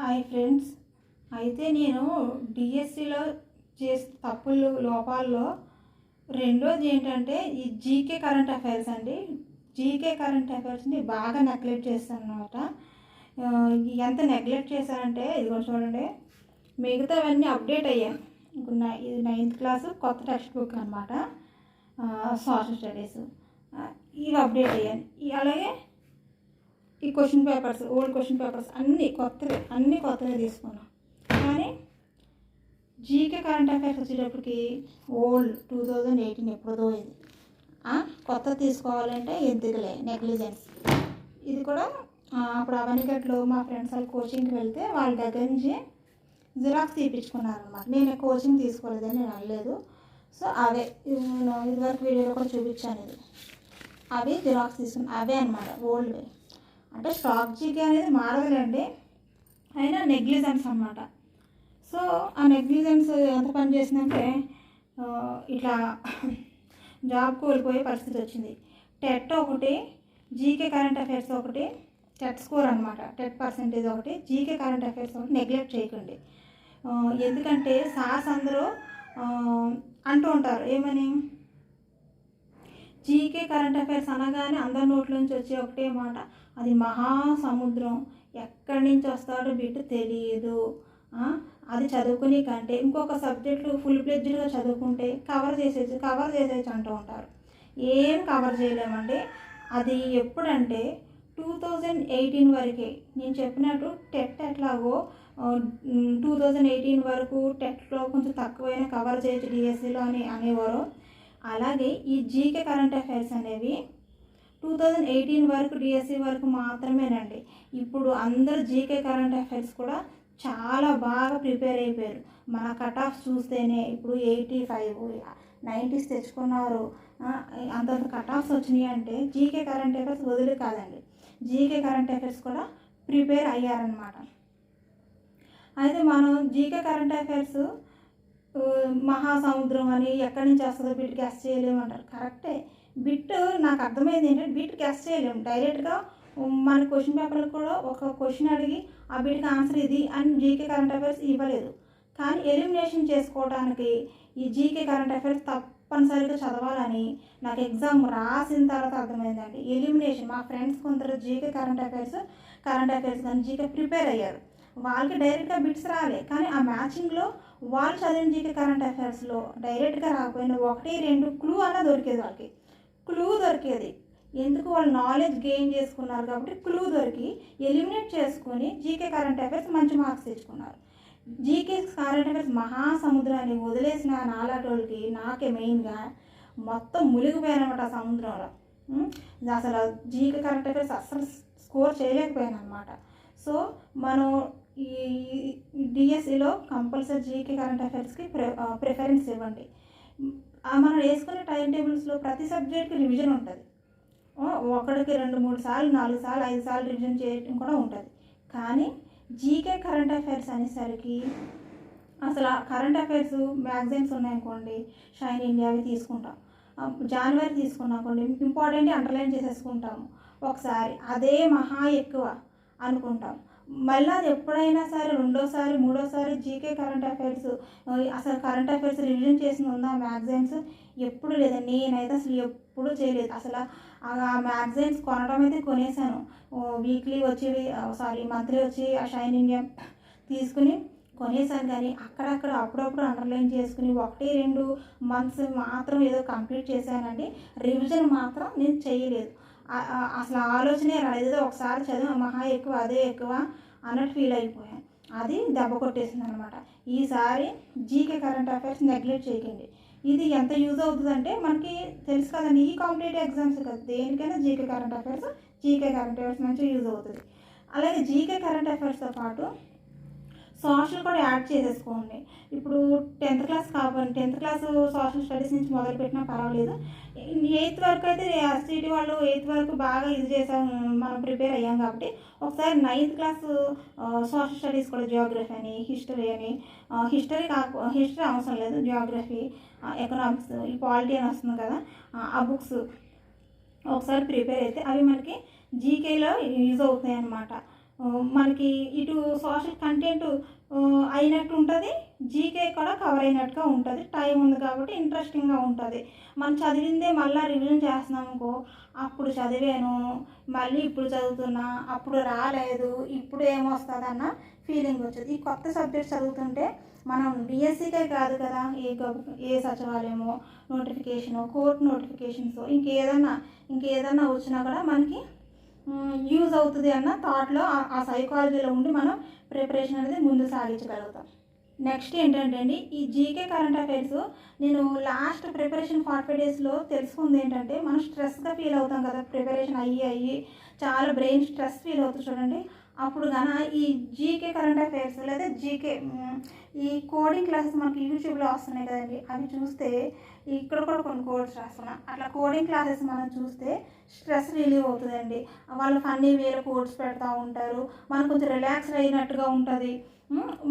Hi friends. అయితే నేను డిఎస్సిలో చేసే తప్పులు లోపాల్లో రెండోది ఏంటంటే ఈ జీకే కరెంట్ అఫైర్స్ అండి. జీకే కరెంట్ అఫైర్స్ని బాగా నెగ్లెక్ట్ చేస్తాను అనమాట ఎంత నెగ్లెక్ట్ చేశానంటే కూడా చూడండి. మిగతావన్నీ అప్డేట్ అయ్యాను ఇప్పుడు ఇది నైన్త్ క్లాస్ కొత్త టెక్స్ట్ బుక్ అనమాట సోషల్ స్టడీస్. ఇవి అప్డేట్ అయ్యాను అలాగే ఈ question papers old question papers అన్నీ కొత్తవే అన్నీ కొత్తవే తీసుకున్నాం. కానీ జీకే కరెంట్ అఫైర్స్ వచ్చేటప్పటికి ఓల్డ్ టూ థౌజండ్ ఎయిటీన్ ఎప్పుడో ఇది కొత్త తీసుకోవాలంటే ఎందుకులే? నెగ్లిజెన్స్ ఇది కూడా అప్పుడు అవనిగట్లో మా ఫ్రెండ్స్ వాళ్ళు కోచింగ్కి వెళ్తే వాళ్ళ దగ్గర నుంచి జిరాక్స్ తీపించుకున్నారు అనమాట నేను కోచింగ్ తీసుకోలేదని నేను అనలేదు. సో అవే. నేను ఇదివరకు వీడియోలో కూడా చూపించాను ఇది. అవి జిరాక్స్ తీసుకున్నాను అవే అనమాట ఓల్డ్వే అంటే స్టాక్ జీకే అనేది మారదులేండి. అయినా నెగ్లిజెన్స్ అనమాట సో ఆ నెగ్లిజెన్స్ ఎంత పని చేసిందంటే ఇట్లా జాబ్ కోల్పోయే పరిస్థితి వచ్చింది. టెట్ ఒకటి జీకే కరెంట్ అఫైర్స్ ఒకటి టెట్ స్కోర్ అనమాట టెట్ పర్సెంటేజ్ ఒకటి జీకే కరెంట్ అఫైర్స్ ఒకటి నెగ్లెక్ట్ చేయకండి. ఎందుకంటే సాస్ అందరూ అంటూ ఉంటారు. ఏమని? జీకే కరెంట్ అఫైర్స్ అనగానే అందరి నోట్ల నుంచి వచ్చే ఒకటే మాట. అది మహాసముద్రం. ఎక్కడి నుంచి వస్తాడో బిడ్డ తెలియదు అది చదువుకునే కంటే ఇంకొక సబ్జెక్టు ఫుల్ ప్లెడ్జ్డ్గా చదువుకుంటే కవర్ చేసేసి కవర్ చేసేసి అంటూ ఉంటారు. ఏం కవర్ చేయలేమండి. అది ఎప్పుడంటే టూ థౌజండ్ ఎయిటీన్ వరకే. నేను చెప్పినట్టు టెట్ ఎట్లాగో టూ థౌజండ్ ఎయిటీన్ వరకు టెట్లో కొంచెం తక్కువైనా కవర్ చేయొచ్చు డిఎస్సిలో అని అనేవారు. అలాగే ఈ జీకే కరెంట్ అఫైర్స్ అనేవి టూ థౌజండ్ ఎయిటీన్ వరకు డిఎస్సి వరకు మాత్రమేనండి. ఇప్పుడు అందరు జీకే కరెంట్ అఫైర్స్ కూడా చాలా బాగా ప్రిపేర్ అయిపోయారు. మన కట్ ఆఫ్ చూస్తేనే ఇప్పుడు ఎయిటీ ఫైవ్ నైంటీస్ తెచ్చుకున్నారు అంతంత కట్ ఆఫ్స్ వచ్చినాయి అంటే జీకే కరెంట్ అఫైర్స్ వదిలి కాదండి. జీకే కరెంట్ అఫైర్స్ కూడా ప్రిపేర్ అయ్యారనమాట అయితే మనం జీకే కరెంట్ అఫైర్స్ మహాసముద్రం అని ఎక్కడి నుంచి వస్తుందో బిట్ గెస్ చేయలేమంటారు కరెక్టే. బిట్ నాకు అర్థమైంది ఏంటంటే బిట్ క్యాస్ట్ చేయలేము. డైరెక్ట్గా మన క్వశ్చన్ పేపర్లో కూడా ఒక క్వశ్చన్ అడిగి ఆ బిట్కి ఆన్సర్ ఇది అని జీకే కరెంట్ అఫైర్స్ ఇవ్వలేదు. కానీ ఎలిమినేషన్ చేసుకోవడానికి ఈ జీకే కరెంట్ అఫైర్స్ తప్పనిసరిగా చదవాలని నాకు ఎగ్జామ్ రాసిన తర్వాత అర్థమైందండి. ఎలిమినేషన్ మా ఫ్రెండ్స్ కొందరు GK current affairs current affairs కానీ జీకే ప్రిపేర్ అయ్యారు. వాళ్ళకి డైరెక్ట్గా బిట్స్ రాలే. కానీ ఆ మ్యాచింగ్లో వాళ్ళు చదివిన జీకే కరెంట్ అఫైర్స్లో డైరెక్ట్గా రాకపోయినా ఒకటి రెండు క్లూ అన్న దొరికేది వాళ్ళకి. క్లూ దొరికేది. ఎందుకు వాళ్ళు నాలెడ్జ్ గెయిన్ చేసుకున్నారు కాబట్టి క్లూ దొరికి ఎలిమినేట్ చేసుకొని జీకే కరెంట్ అఫైర్స్ మంచి మార్క్స్ తెచ్చుకున్నారు. జీకే కరెంట్ అఫైర్స్ మహాసముద్రాన్ని వదిలేసిన నాలాటోళ్ళకి నాకే మెయిన్గా మొత్తం మునిగిపోయానమాట ఆ సముద్రంలో. అసలు జీకే కరెంట్ అఫైర్స్ అస్సలు స్కోర్ చేయలేకపోయాను అనమాట సో మనం ఈ డిఎస్సిలో కంపల్సరీ జీకే కరెంట్ అఫైర్స్కి ప్రి ప్రిఫరెన్స్ ఇవ్వండి. మనం వేసుకునే టైం టేబుల్స్లో ప్రతి సబ్జెక్ట్కి రివిజన్ ఉంటుంది. ఒకడికి రెండు మూడు సార్లు నాలుగు సార్లు ఐదు సార్లు రివిజన్ చేయడం కూడా ఉంటుంది. కానీ జీకే కరెంట్ అఫైర్స్ అనేసరికి అసలు కరెంట్ అఫైర్స్ మ్యాగజైన్స్ ఉన్నాయనుకోండి షైన్ ఇండియా అవి తీసుకుంటాం. ఆ, జనవరి ఇంపార్టెంట్ అండర్లైన్ చేసేసుకుంటాము. ఒకసారి అదే మహా ఎక్కువ అనుకుంటాం. మళ్ళీ అది ఎప్పుడైనా సరే రెండోసారి మూడోసారి జీకే కరెంట్ అఫైర్స్ అసలు కరెంట్ అఫైర్స్ రివిజన్ చేసిన ఉందా మ్యాగజైన్స్ ఎప్పుడు లేదు. నేనైతే అసలు ఎప్పుడూ చేయలేదు. అసలు ఆ మ్యాగజైన్స్ కొనడం అయితే కొనేసాను. వీక్లీ వచ్చి సారీ మంత్లీ వచ్చి ఆ షైన్ ఇండియా తీసుకుని కొనేసాను. కానీ అక్కడక్కడ అప్పుడప్పుడు అండర్లైన్ చేసుకుని ఒకటి రెండు మంత్స్ మాత్రం ఏదో కంప్లీట్ చేశానండి. రివిజన్ మాత్రం నేను చేయలేదు. అసలు ఆలోచనే రాలేదు. ఒకసారి చదివి మహా ఎక్కువ అదే ఎక్కువ అన్నట్టు ఫీల్ అయిపోయాను అది దెబ్బ కొట్టేసింది అనమాట ఈసారి జీకే కరెంట్ అఫైర్స్ నెగ్లెక్ట్ చేయకండి. ఇది ఎంత యూజ్ అవుతుందంటే మనకి తెలుసు కదండి ఈ కాంపిటేటివ్ ఎగ్జామ్స్ కదా. దేనికైనా GK current affairs GK current affairs మంచిగా యూజ్ అవుతుంది. అలాగే జీకే కరెంట్ అఫైర్స్తో పాటు సోషల్ కూడా యాడ్ చేసేసుకోండి. ఇప్పుడు టెన్త్ క్లాస్ కాబట్టి టెన్త్ క్లాస్ సోషల్ స్టడీస్ నుంచి మొదలు పెట్టినా పర్వాలేదు ఎయిత్ వరకు అయితే ఎస్టీటీ వాళ్ళు ఎయిత్ వరకు బాగా ఇది చేసాము మనం ప్రిపేర్ అయ్యాం కాబట్టి ఒకసారి నైన్త్ క్లాస్ సోషల్ స్టడీస్ కూడా జియోగ్రఫీ అని హిస్టరీ అని హిస్టరీ కాకు హిస్టరీ అవసరం లేదు జియోగ్రఫీ ఎకనామిక్స్ ఈ పాలిటీ అని వస్తుంది కదా ఆ బుక్స్ ఒకసారి ప్రిపేర్ అయితే అవి మనకి జీకేలో యూజ్ అవుతాయి అన్నమాట మనకి ఇటు సోషల్ కంటెంట్ అయినట్టు ఉంటుంది జీకే కూడా కవర్ అయినట్టుగా ఉంటుంది టైం ఉంది కాబట్టి ఇంట్రెస్టింగ్గా ఉంటుంది. మనం చదివిందే మళ్ళీ రివిజన్ చేస్తున్నాం అనుకో అప్పుడు చదివాను మళ్ళీ ఇప్పుడు చదువుతున్నా అప్పుడు రాలేదు ఇప్పుడు ఏమొస్తుందన్న ఫీలింగ్ వచ్చేది. ఈ కొత్త సబ్జెక్ట్ చదువుతుంటే మనం బీఎస్సీకే కాదు కదా ఏ ఏ సచివాలయమో నోటిఫికేషను కోర్టు నోటిఫికేషన్స్ ఇంకేదన్నా ఇంకేదన్నా వచ్చినా కూడా మనకి యూజ్ అవుతుంది అన్న థాట్లో ఆ సైకాలజీలో ఉండి మనం ప్రిపరేషన్ అనేది ముందు సాగించగలుగుతాం. నెక్స్ట్ ఏంటంటే అండి ఈ జీకే కరెంట్ అఫైర్స్ నేను లాస్ట్ ప్రిపరేషన్ ఫార్టీ డేస్లో తెలుసుకుంది ఏంటంటే మనం స్ట్రెస్గా ఫీల్ అవుతాం కదా ప్రిపరేషన్ అయ్యి అయ్యి చాలా బ్రెయిన్ స్ట్రెస్ ఫీల్ అవుతుంది చూడండి. అప్పుడు కన ఈ జీకే కరెంట్ అఫైర్స్ లేదా జీకే ఈ కోడింగ్ క్లాసెస్ మనకి యూట్యూబ్లో వస్తున్నాయి కదండి. అవి చూస్తే ఇక్కడ కూడా కొన్ని కోడ్స్ రాస్తున్నా. అట్లా కోడింగ్ క్లాసెస్ మనం చూస్తే స్ట్రెస్ రిలీవ్ అవుతుందండి. వాళ్ళు ఫన్నీ వేరే కోడ్స్ పెడతా ఉంటారు. మనకు కొంచెం రిలాక్స్ అయినట్టుగా ఉంటుంది.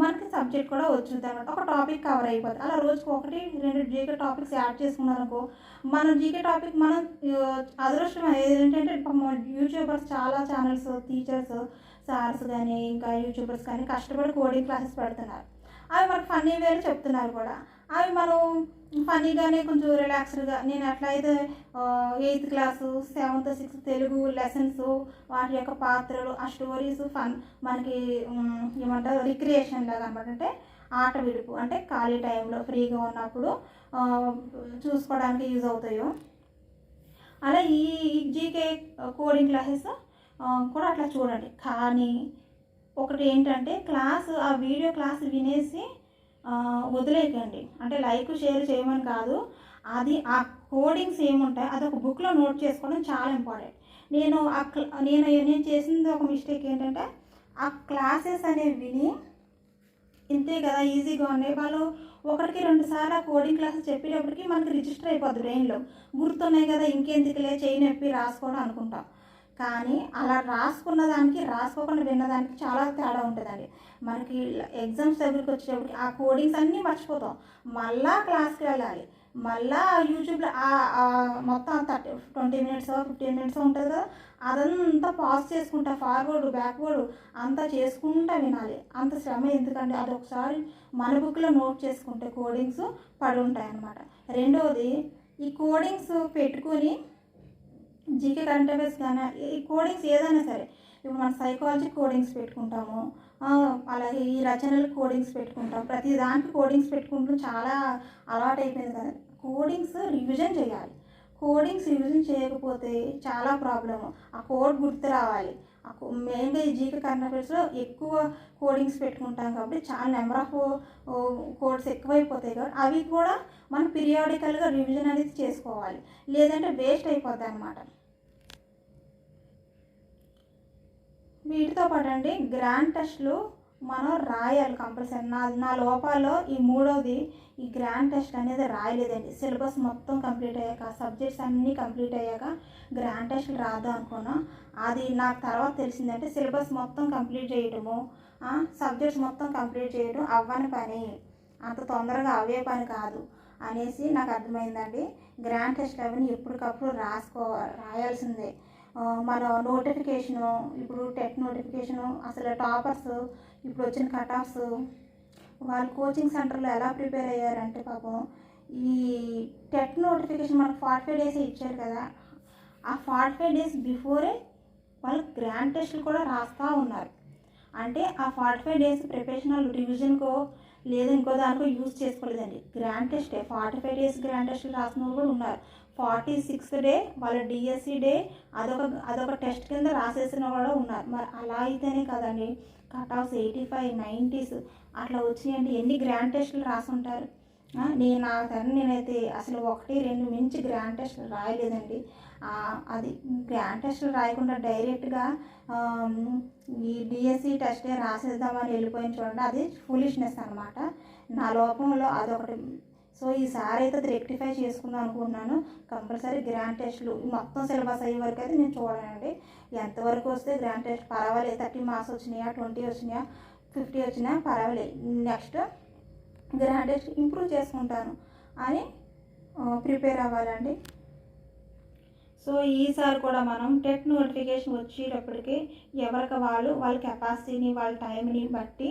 మనకి సబ్జెక్ట్ కూడా వచ్చింది అనమాట ఒక టాపిక్ కవర్ అయిపోతుంది అలా రోజుకి ఒకటి రెండు జీకే టాపిక్స్ యాడ్ చేసుకున్నారనుకో మనం జీకే టాపిక్ మనం అదృష్టం ఏంటంటే యూట్యూబర్స్ చాలా ఛానల్స్ టీచర్స్ సార్స్ కానీ ఇంకా యూట్యూబర్స్ కానీ కష్టపడి కోడింగ్ క్లాసెస్ పెడుతున్నారు. అవి మనకు ఫన్నీ వేలు చెప్తున్నారు కూడా. అవి మనం ఫన్నీగానే కొంచెం రిలాక్స్డ్గా నేను ఎట్లయితే eighth class seventh sixth Telugu lessons వాటి యొక్క పాత్రలు ఆ స్టోరీస్ ఫన్ మనకి ఏమంటారు రిక్రియేషన్ లాగా అనమాట అంటే ఆట విడుపు అంటే ఖాళీ టైంలో ఫ్రీగా ఉన్నప్పుడు చూసుకోవడానికి యూజ్ అవుతాయో. అలా ఈ జీకే కోడింగ్ క్లాసెస్ కూడా అట్లా చూడండి. కానీ ఒకటి ఏంటంటే క్లాస్ ఆ వీడియో క్లాస్ వినేసి వదిలేకండి వదిలేయకండి. అంటే లైక్ షేర్ చేయమని కాదు. అది ఆ కోడింగ్స్ ఏముంటాయి అది ఒక బుక్లో నోట్ చేసుకోవడం చాలా ఇంపార్టెంట్. నేను ఆ నేను నేను చేసింది ఒక మిస్టేక్ ఏంటంటే ఆ క్లాసెస్ అనేవి విని ఇంతే కదా ఈజీగా ఉన్నాయి. వాళ్ళు ఒకటికి రెండు సార్లు ఆ కోడింగ్ క్లాసెస్ చెప్పేటప్పటికి మనకి రిజిస్టర్ అయిపోద్ది బ్రెయిన్లో. గుర్తున్నాయి కదా ఇంకెందుకులే చేయి నొప్పి రాసుకోవడం అనుకుంటాం. కానీ అలా రాసుకున్న దానికి రాసుకోకుండా విన్నదానికి చాలా తేడా ఉంటుందండి. మనకి ఎగ్జామ్స్ దగ్గరికి వచ్చేటప్పటికి ఆ కోడింగ్స్ అన్నీ మర్చిపోతాం. మళ్ళా క్లాస్కి వెళ్ళాలి. మళ్ళా యూట్యూబ్లో ఆ- మొత్తం thirty twenty minutes fifteen minutes ఉంటుంది కదా అదంతా పాస్ చేసుకుంటా ఫార్వర్డ్ బ్యాక్వర్డ్ అంతా చేసుకుంటా వినాలి. అంత శ్రమ ఎందుకంటే అది ఒకసారి మన బుక్లో నోట్ చేసుకుంటే కోడింగ్స్ పడి ఉంటాయి అన్నమాట రెండవది ఈ కోడింగ్స్ పెట్టుకొని జీకే కరెంట్ అఫైర్స్ కానీ ఈ కోడింగ్స్ ఏదైనా సరే ఇప్పుడు మన సైకాలజీ కోడింగ్స్ పెట్టుకుంటాము అలాగే ఈ రచనలు కోడింగ్స్ పెట్టుకుంటాం ప్రతి దానికి కోడింగ్స్ పెట్టుకుంటూ చాలా అలవాటు అయిపోయింది కదా. కోడింగ్స్ రివిజన్ చేయాలి. కోడింగ్స్ రివిజన్ చేయకపోతే చాలా ప్రాబ్లము. ఆ కోడ్ గుర్తు రావాలి. ఆ మెయిన్గా ఈ జీకే కరెంట్ అఫైర్స్లో ఎక్కువ కోడింగ్స్ పెట్టుకుంటాం కాబట్టి చాలా నెంబర్ ఆఫ్ కోడ్స్ ఎక్కువైపోతాయి కాబట్టి అవి కూడా మనం పీరియాడికల్గా రివిజన్ అనేది చేసుకోవాలి. లేదంటే వేస్ట్ అయిపోద్ది అనమాట వీటితో పాటు అండి గ్రాండ్ టెస్ట్లు మనం రాయాలి కంపల్సరీ. నా నా లోపాల్లో ఈ మూడోది ఈ గ్రాండ్ టెస్ట్ అనేది రాయలేదండి. సిలబస్ మొత్తం కంప్లీట్ అయ్యాక సబ్జెక్ట్స్ అన్నీ కంప్లీట్ అయ్యాక గ్రాండ్ టెస్ట్లు రాద్దాం అనుకున్నా. అది నాకు తర్వాత తెలిసిందంటే సిలబస్ మొత్తం కంప్లీట్ చేయడము సబ్జెక్ట్స్ మొత్తం కంప్లీట్ చేయడం అవ్వని పని. అంత తొందరగా అవే పని కాదు అనేసి నాకు అర్థమైందండి. గ్రాండ్ టెస్ట్ అవన్నీ ఎప్పటికప్పుడు రాసుకో రాయాల్సిందే. మన నోటిఫికేషను ఇప్పుడు టెట్ నోటిఫికేషను అసలు టాపర్స్ ఇప్పుడు వచ్చిన కటాఫ్స్ వాళ్ళు కోచింగ్ సెంటర్లో ఎలా ప్రిపేర్ అయ్యారంటే పాపం ఈ టెట్ నోటిఫికేషన్ మనకు ఫార్టీ ఫైవ్ డేస్ ఇచ్చారు కదా ఆ ఫార్టీ ఫైవ్ డేస్ బిఫోరే వాళ్ళు గ్రాండ్ టెస్ట్లు కూడా రాస్తూ ఉన్నారు. అంటే ఆ ఫార్టీ ఫైవ్ డేస్ ప్రిపరేషనల్ రివిజన్కో లేదా ఇంకో దానికో యూజ్ చేసుకోలేదండి. గ్రాండ్ టెస్టే ఫార్టీ ఫైవ్ డేస్ గ్రాండ్ టెస్ట్లు రాసిన వాళ్ళు కూడా ఉన్నారు. ఫార్టీ సిక్స్త్ డే వాళ్ళ డిఎస్సి డే అదొక అదొక టెస్ట్ కింద రాసేసిన వాళ్ళు ఉన్నారు. మరి అలా అయితేనే కదండి cut offs eighty five nineties అట్లా వచ్చినాయండి. ఎన్ని గ్రాండ్ టెస్టులు రాసుంటారు? నేను నా తను నేనైతే అసలు ఒకటి రెండు మించి గ్రాండ్ టెస్టులు రాయలేదండి. అది గ్రాండ్ టెస్టులు రాయకుండా డైరెక్ట్గా ఈ డిఎస్సి టెస్టే రాసేద్దామని వెళ్ళిపోయిన చూడండి. అది ఫులిష్నెస్ అనమాట నా లోపంలో అదొకటి సో ఈసారి అయితే అది రెక్టిఫై చేసుకుందాం అనుకుంటున్నాను. కంపల్సరీ గ్రాండ్ టెస్ట్లు. మొత్తం సిలబస్ అయ్యే వరకు అయితే నేను చూడనండి. ఎంతవరకు వస్తే గ్రాండ్ టెస్ట్ పర్వాలేదు. థర్టీ మార్క్స్ వచ్చినాయా ట్వంటీ వచ్చినాయా ఫిఫ్టీ వచ్చినా పర్వాలేదు. నెక్స్ట్ గ్రాండ్ టెస్ట్ ఇంప్రూవ్ చేసుకుంటాను. అని ప్రిపేర్ అవ్వాలండి. సో ఈసారి కూడా మనం టెట్ నోటిఫికేషన్ వచ్చేటప్పటికి ఎవరికి వాళ్ళు వాళ్ళ కెపాసిటీని వాళ్ళ టైంని బట్టి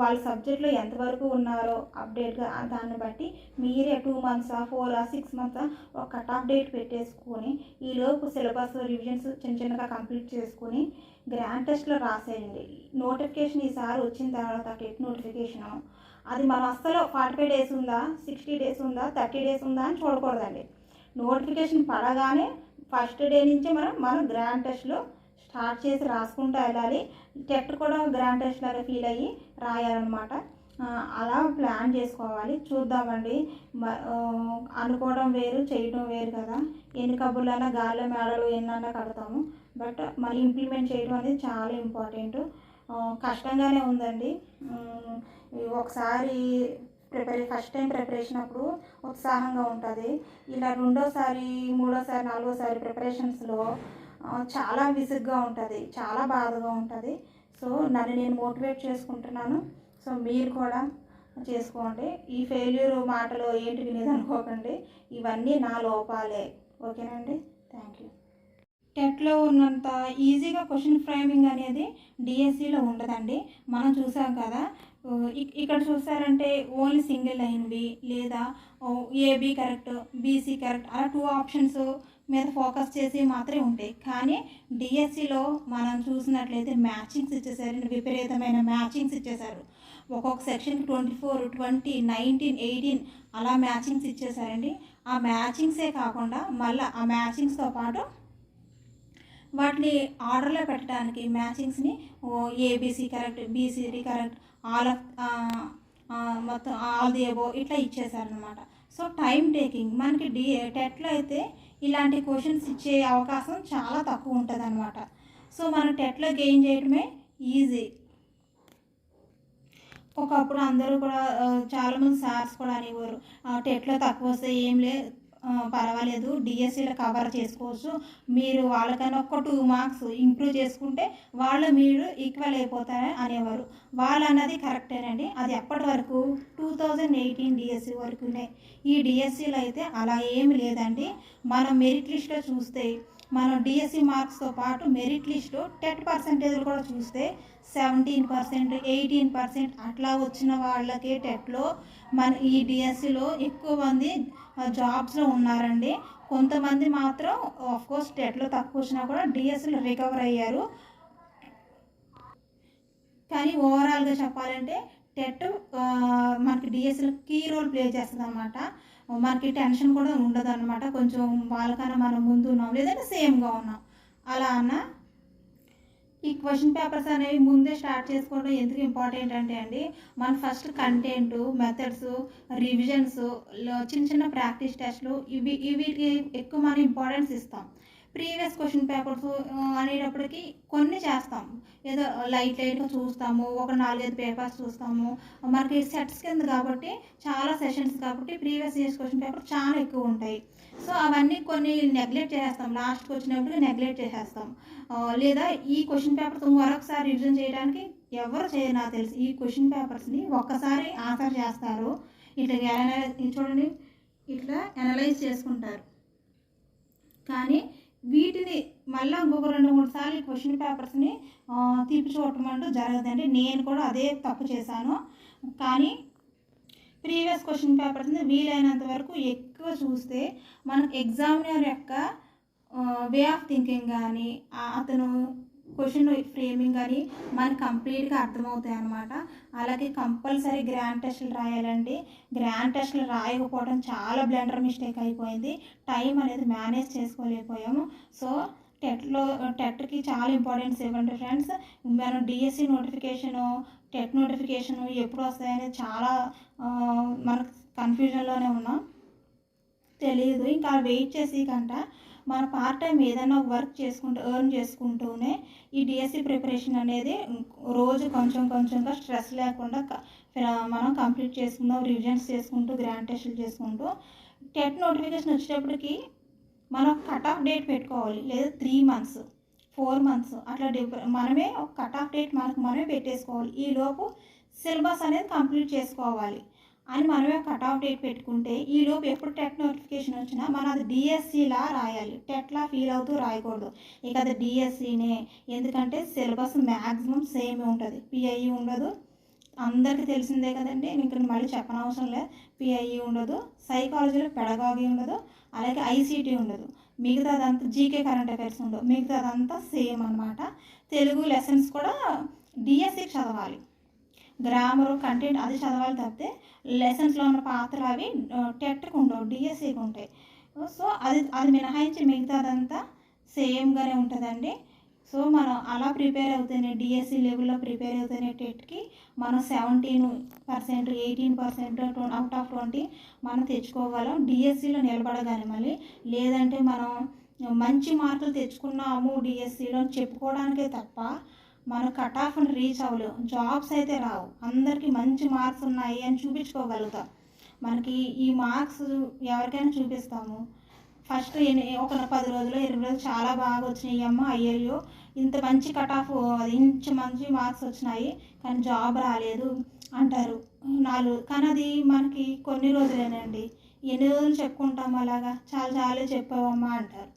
వాళ్ళ సబ్జెక్ట్లో ఎంతవరకు ఉన్నారో అప్డేట్గా దాన్ని బట్టి మీరే టూ మంత్సా ఫోర్ సిక్స్ మంత్సా ఒక కట్ ఆఫ్ డేట్ పెట్టేసుకొని ఈలోపు సిలబస్ రివిజన్స్ చిన్న చిన్నగా కంప్లీట్ చేసుకొని గ్రాండ్ టెస్ట్లో రాసేయండి. నోటిఫికేషన్ ఈసారి వచ్చిన తర్వాత టెట్ నోటిఫికేషన్ అది మనం అస్సలు ఫార్టీ ఫైవ్ డేస్ ఉందా సిక్స్టీ డేస్ ఉందా థర్టీ డేస్ ఉందా అని చూడకూడదండి. నోటిఫికేషన్ పడగానే ఫస్ట్ డే నుంచి మనం మనం గ్రాండ్ టెస్ట్లో స్టార్ట్ చేసి రాసుకుంటూ వెళ్ళాలి. టెట్ కూడా గ్రాండ్ టెస్ట్ లాగా ఫీల్ అయ్యి రాయాలన్నమాట. అలా ప్లాన్ చేసుకోవాలి. చూద్దామండి. మ- అనుకోవడం వేరు చేయడం వేరు కదా. ఎన్ని కబుర్లైనా గాల్లో మేడలు ఎన్నైనా కడతాము. బట్ మరి ఇంప్లిమెంట్ చేయడం అనేది చాలా ఇంపార్టెంట్ కష్టంగానే ఉందండి. ఒకసారి ప్రిపేర్ ఫస్ట్ టైం ప్రిపరేషన్ అప్పుడు ఉత్సాహంగా ఉంటుంది. ఇలా రెండోసారి మూడోసారి నాలుగోసారి ప్రిపరేషన్స్లో చాలా విసుగ్గా ఉంటుంది. చాలా బాధగా ఉంటుంది. సో నన్ను నేను మోటివేట్ చేసుకుంటున్నాను. సో మీరు కూడా చేసుకోండి. ఈ ఫెయిల్యూర్ మాటలు ఏంటి వినేది అనుకోకండి ఇవన్నీ నా లోపాలే. ఓకేనండి థ్యాంక్ యూ టెట్లో ఉన్నంత ఈజీగా క్వశ్చన్ ఫ్రేమింగ్ అనేది డిఎస్సిలో ఉండదండి. మనం చూసాం కదా ఇక్కడ చూసారంటే ఓన్లీ సింగిల్ లైన్వి లేదా ఏబి కరెక్ట్ బీసీ కరెక్ట్ అలా టూ ఆప్షన్స్ మీద ఫోకస్ చేసి మాత్రమే ఉంటాయి. కానీ డిఎస్సిలో మనం చూసినట్లయితే మ్యాచింగ్స్ ఇచ్చేసారు. విపరీతమైన మ్యాచింగ్స్ ఇచ్చేసారు. ఒక్కొక్క సెక్షన్కి twenty four twenty nineteen eighteen అలా మ్యాచింగ్స్ ఇచ్చేసారండి. ఆ మ్యాచింగ్సే కాకుండా మళ్ళీ ఆ మ్యాచింగ్స్తో పాటు వాటిని ఆర్డర్లో పెట్టడానికి మ్యాచింగ్స్ని ABC correct BCD correct all of మొత్తం ఆల్ ది అబో ఇట్లా ఇచ్చేసారనమాట సో టైం టేకింగ్ మనకి డి టెట్లో అయితే ఇలాంటి క్వశ్చన్స్ ఇచ్చే అవకాశం చాలా తక్కువ ఉంటుంది అనమాట సో మనం టెట్లో గెయిన్ చేయడమే ఈజీ. ఒకప్పుడు అందరూ కూడా చాలామంది సార్స్ కూడా అనేవారు టెట్లో తక్కువ వస్తే ఏం లేదు పర్వాలేదు డిఎస్సీలో కవర్ చేసుకోవచ్చు. మీరు వాళ్ళకన్నా ఒక టూ మార్క్స్ ఇంప్రూవ్ చేసుకుంటే వాళ్ళు మీరు ఈక్వల్ అయిపోతారని అనేవారు. వాళ్ళు అన్నది కరెక్టేనండి అది ఎప్పటి వరకు? టూ థౌజండ్ ఎయిటీన్ డిఎస్సీ వరకునే. ఈ డిఎస్సిలో అయితే అలా ఏమి లేదండి. మనం మెరిట్ లిస్ట్లో చూస్తే మనం డిఎస్సి మార్క్స్తో పాటు మెరిట్ లిస్ట్లో టెట్ పర్సెంటేజ్లు కూడా చూస్తే సెవెంటీన్ పర్సెంట్ ఎయిటీన్ పర్సెంట్ అట్లా వచ్చిన వాళ్ళకే టెట్లో మన ఈ డిఎస్సిలో ఎక్కువ మంది జాబ్స్లో ఉన్నారండి. కొంతమంది మాత్రం ఆఫ్కోర్స్ టెట్లో తక్కువ వచ్చినా కూడా డిఎస్సిలో రికవర్ అయ్యారు. కానీ ఓవరాల్గా చెప్పాలంటే టెట్ మనకి డిఎస్ఎల్ కీ రోల్ ప్లే చేస్తుంది అనమాట మనకి టెన్షన్ కూడా ఉండదు అనమాట కొంచెం వాళ్ళకన్నా మనం ముందు ఉన్నాం. లేదంటే సేమ్గా ఉన్నాం. అలా అన్న ఈ క్వశ్చన్ పేపర్స్ అనేవి ముందే స్టార్ట్ చేసుకోవడం ఎందుకు ఇంపార్టెంట్ అంటే అండి మన ఫస్ట్ కంటెంట్ మెథడ్స్ రివిజన్స్ చిన్న చిన్న ప్రాక్టీస్ టెస్ట్లు ఇవి ఇవి ఎక్కువ మనం ఇంపార్టెన్స్ ఇస్తాం. ప్రీవియస్ క్వశ్చన్ పేపర్స్ అనేటప్పటికి కొన్ని చేస్తాం. ఏదో లైట్ లైట్గా చూస్తాము ఒక నాలుగైదు పేపర్స్ చూస్తాము. మనకి సెట్స్ కింద కాబట్టి చాలా సెషన్స్ కాబట్టి ప్రీవియస్ ఇయర్స్ క్వశ్చన్ పేపర్ చాలా ఎక్కువ ఉంటాయి. సో అవన్నీ కొన్ని నెగ్లెక్ట్ చేసేస్తాం. లాస్ట్కి వచ్చినప్పుడు నెగ్లెక్ట్ చేసేస్తాం. లేదా ఈ క్వశ్చన్ పేపర్స్ మరొకసారి రివిజన్ చేయడానికి ఎవరు చేయరు నాకు తెలిసి. ఈ క్వశ్చన్ పేపర్స్ని ఒక్కసారి ఆన్సర్ చేస్తారు. ఇట్లా అనలైజ్ చూడండి. ఇట్లా అనలైజ్ చేసుకుంటారు. కానీ వీటిని మళ్ళీ ఇంకొక రెండు మూడు సార్లు క్వశ్చన్ పేపర్స్ని తీపి చూడటం అంటూ జరగదండి. నేను కూడా అదే తప్పు చేశాను. కానీ ప్రీవియస్ క్వశ్చన్ పేపర్స్ని వీలైనంత వరకు ఎక్కువ చూస్తే మనకు ఎగ్జామినర్ యొక్క వే ఆఫ్ థింకింగ్ కానీ అతను క్వశ్చన్ ఫ్రేమింగ్ అని మనకి కంప్లీట్గా అర్థమవుతాయి అనమాట అలాగే కంపల్సరీ గ్రాండ్ టెస్ట్లు రాయాలండి. గ్రాండ్ టెస్ట్లు రాయకపోవడం చాలా బ్లెండర్ మిస్టేక్ అయిపోయింది. టైం అనేది మేనేజ్ చేసుకోలేకపోయాము. సో టెట్లో టెట్కి చాలా ఇంపార్టెన్స్ ఇవ్వండి ఫ్రెండ్స్. మనం డిఎస్సి నోటిఫికేషను టెట్ నోటిఫికేషన్ ఎప్పుడు వస్తాయనేది చాలా మనకు కన్ఫ్యూజన్లోనే ఉన్నాం. తెలియదు ఇంకా వెయిట్ చేసి కంట మన పార్ట్ టైం ఏదైనా వర్క్ చేసుకుంటూ ఎర్న్ చేసుకుంటూనే ఈ డిఎస్సి ప్రిపరేషన్ అనేది రోజు కొంచెం కొంచెంగా స్ట్రెస్ లేకుండా మనం కంప్లీట్ చేసుకుందాం రివిజన్స్ చేసుకుంటూ గ్రాండ్ టెస్టులు చేసుకుంటూ. టెట్ నోటిఫికేషన్ వచ్చేటప్పటికి మనం కట్ ఆఫ్ డేట్ పెట్టుకోవాలి. లేదా త్రీ మంత్స్ ఫోర్ మంత్స్ అట్లా డిఫ- మనమే ఒక కట్ ఆఫ్ డేట్ మనకు మనమే పెట్టేసుకోవాలి. ఈలోపు సిలబస్ అనేది కంప్లీట్ చేసుకోవాలి. అని మనమే కట్ ఆఫ్ డేట్ పెట్టుకుంటే ఈలోపు ఎప్పుడు టెట్ నోటిఫికేషన్ వచ్చినా మనం అది డిఎస్సిలా రాయాలి. టెట్లా ఫీల్ అవుతూ రాయకూడదు. ఇక అది డిఎస్సినే ఎందుకంటే సిలబస్ మ్యాక్సిమం సేమ్ ఉంటుంది. పిఐఈ ఉండదు. అందరికీ తెలిసిందే కదండి. నేను ఇక్కడ మళ్ళీ చెప్పనవసరం లేదు. పిఐఈ ఉండదు. సైకాలజీలో పెడగాగి ఉండదు. అలాగే ఐసీటీ ఉండదు. మిగతాదంతా జీకే కరెంట్ అఫైర్స్ ఉండవు. మిగతాదంతా సేమ్ అనమాట తెలుగు లెసన్స్ కూడా డిఎస్సికి చదవాలి. గ్రామర్ కంటెంట్ అది చదవాలి తప్పితే లెసన్స్లో ఉన్న పాత్రలు అవి టెట్కి ఉండవు డిఎస్సికి ఉంటాయి. సో అది అది మినహాయించి మిగతాదంతా సేమ్గానే ఉంటుందండి. సో మనం అలా ప్రిపేర్ అవుతేనే డిఎస్సి లెవెల్లో ప్రిపేర్ అవుతేనే టెట్కి మనం seventeen percent eighteen percent out of twenty మనం తెచ్చుకోగలం. డిఎస్సిలో నిలబడగానే మళ్ళీ లేదంటే మనం మంచి మార్కులు తెచ్చుకున్నాము డిఎస్సిలో చెప్పుకోవడానికే తప్ప మనం కట్ ఆఫ్ రీచ్ అవ్వలేం జాబ్స్ అయితే రావు. అందరికీ మంచి మార్క్స్ ఉన్నాయి అని చూపించుకోగలుగుతాం. మనకి ఈ మార్క్స్ ఎవరికైనా చూపిస్తాము. ఫస్ట్ ఒక పది రోజులు ఇరవై రోజులు చాలా బాగా వచ్చినాయి. అమ్మ అయ్యయ్యో ఇంత మంచి కట్ ఆఫ్ అది ఇంత మంచి మార్క్స్ వచ్చినాయి. కానీ జాబ్ రాలేదు అంటారు. నాలుగు కానీ అది మనకి కొన్ని రోజులేనండి. ఎన్ని రోజులు చెప్పుకుంటాం అలాగా? చాలా చాలా చెప్పావమ్మా అంటారు.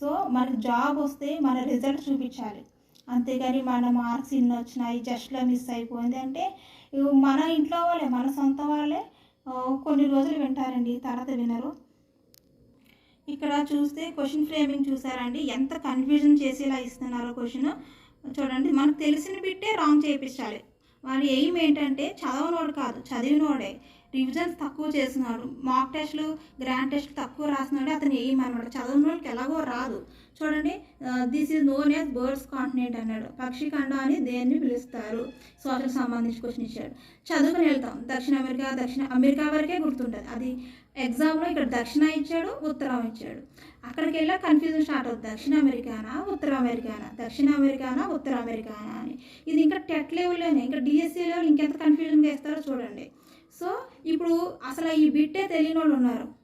సో మనకి జాబ్ వస్తే మన రిజల్ట్ చూపించాలి. అంతేగాని మన మార్క్స్ ఇన్ని వచ్చినాయి జస్ట్లో మిస్ అయిపోయింది. అంటే మన ఇంట్లో వాళ్ళే మన సొంత వాళ్ళే కొన్ని రోజులు వింటారండి తర్వాత వినరు. ఇక్కడ చూస్తే క్వశ్చన్ ఫ్రేమింగ్ చూసారండి. ఎంత కన్ఫ్యూజన్ చేసేలా ఇస్తున్నారో క్వశ్చన్ చూడండి మనకు తెలిసిన బిట్టే రాంగ్ చేయించాలి వాళ్ళ ఎయిమ్ ఏంటంటే చదవనోడు కాదు చదివినోడే. రివిజన్స్ తక్కువ చేస్తున్నాడు. మాక్ టెస్ట్లు గ్రాండ్ టెస్ట్లు తక్కువ రాస్తున్నాడు. అతను ఎయిమ్ అనమాట? చదవని వాళ్ళకి ఎలాగో రాదు. చూడండి this is known as birds continent అన్నాడు. పక్షి ఖండం అని దేన్ని పిలుస్తారు? సోషల్ సంబంధించి క్వశ్చన్ ఇచ్చాడు. చదువుకుని వెళ్తాం. దక్షిణ అమెరికా దక్షిణ అమెరికా వరకే గుర్తుంటుంది. అది ఎగ్జామ్లో ఇక్కడ దక్షిణ ఇచ్చాడు ఉత్తరం ఇచ్చాడు. అక్కడికి వెళ్ళా కన్ఫ్యూజన్ స్టార్ట్ అవుతుంది దక్షిణ అమెరికానా ఉత్తర అమెరికానా? దక్షిణ అమెరికానా ఉత్తర అమెరికానా అని. ఇది ఇంకా టెట్ లెవెల్లోనే ఇంకా డిఎస్సీ లెవెల్ ఇంకెంత కన్ఫ్యూజన్గా వేస్తారో చూడండి. సో ఇప్పుడు అసలు ఈ బిట్టే తెలియని వాళ్ళు ఉన్నారు.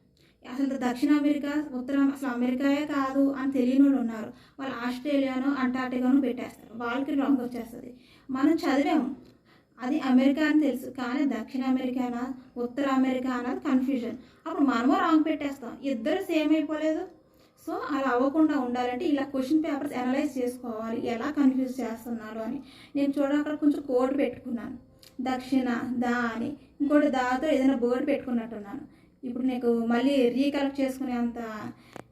అసలు దక్షిణ అమెరికా ఉత్తర అసలు అమెరికాయే కాదు అని తెలియని వాళ్ళు ఉన్నారు. వాళ్ళు ఆస్ట్రేలియాను అంటార్టికాను పెట్టేస్తారు. వాళ్ళకి రాంగ్ వచ్చేస్తుంది. మనం చదివాము. అది అమెరికా అని తెలుసు. కానీ దక్షిణ అమెరికానా ఉత్తర అమెరికా అన్నది కన్ఫ్యూజన్ అప్పుడు మనము రాంగ్ పెట్టేస్తాం. ఇద్దరు సేమ్ అయిపోలేదు. సో అలా అవ్వకుండా ఉండాలంటే ఇలా క్వశ్చన్ పేపర్స్ అనలైజ్ చేసుకోవాలి. ఎలా కన్ఫ్యూజ్ చేస్తున్నారు అని. నేను చూడ అక్కడ కొంచెం కోడ్ పెట్టుకున్నాను. దక్షిణ దా అని ఇంకోటి దాతో ఏదైనా బోర్డు పెట్టుకున్నట్టున్నాను. ఇప్పుడు నీకు మళ్ళీ రీకలెక్ట్ చేసుకునే అంత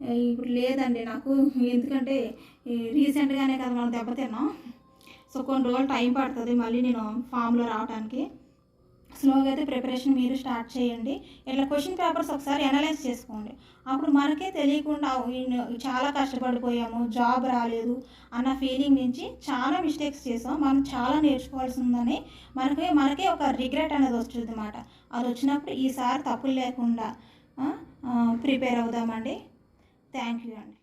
ఇప్పుడు లేదండి నాకు. ఎందుకంటే ఈ రీసెంట్గానే కదా మనం దెబ్బతిన్నాం సో కొన్ని రోజులు టైం పడుతుంది మళ్ళీ నేను ఫామ్లో రావడానికి స్లోగా అయితే ప్రిపరేషన్ మీరు స్టార్ట్ చేయండి. ఇట్లా క్వశ్చన్ పేపర్స్ ఒకసారి అనలైజ్ చేసుకోండి. అప్పుడు మనకే తెలియకుండా చాలా కష్టపడిపోయాము జాబ్ రాలేదు అన్న ఫీలింగ్ నుంచి చాలా మిస్టేక్స్ చేసాం. మనం చాలా నేర్చుకోవాల్సి ఉందని మనకి మనకే ఒక రిగ్రెట్ అనేది వస్తుంది అన్నమాట అది వచ్చినప్పుడు ఈసారి తప్పులు లేకుండా ప్రిపేర్ అవుదామండి. థ్యాంక్ యూ అండి.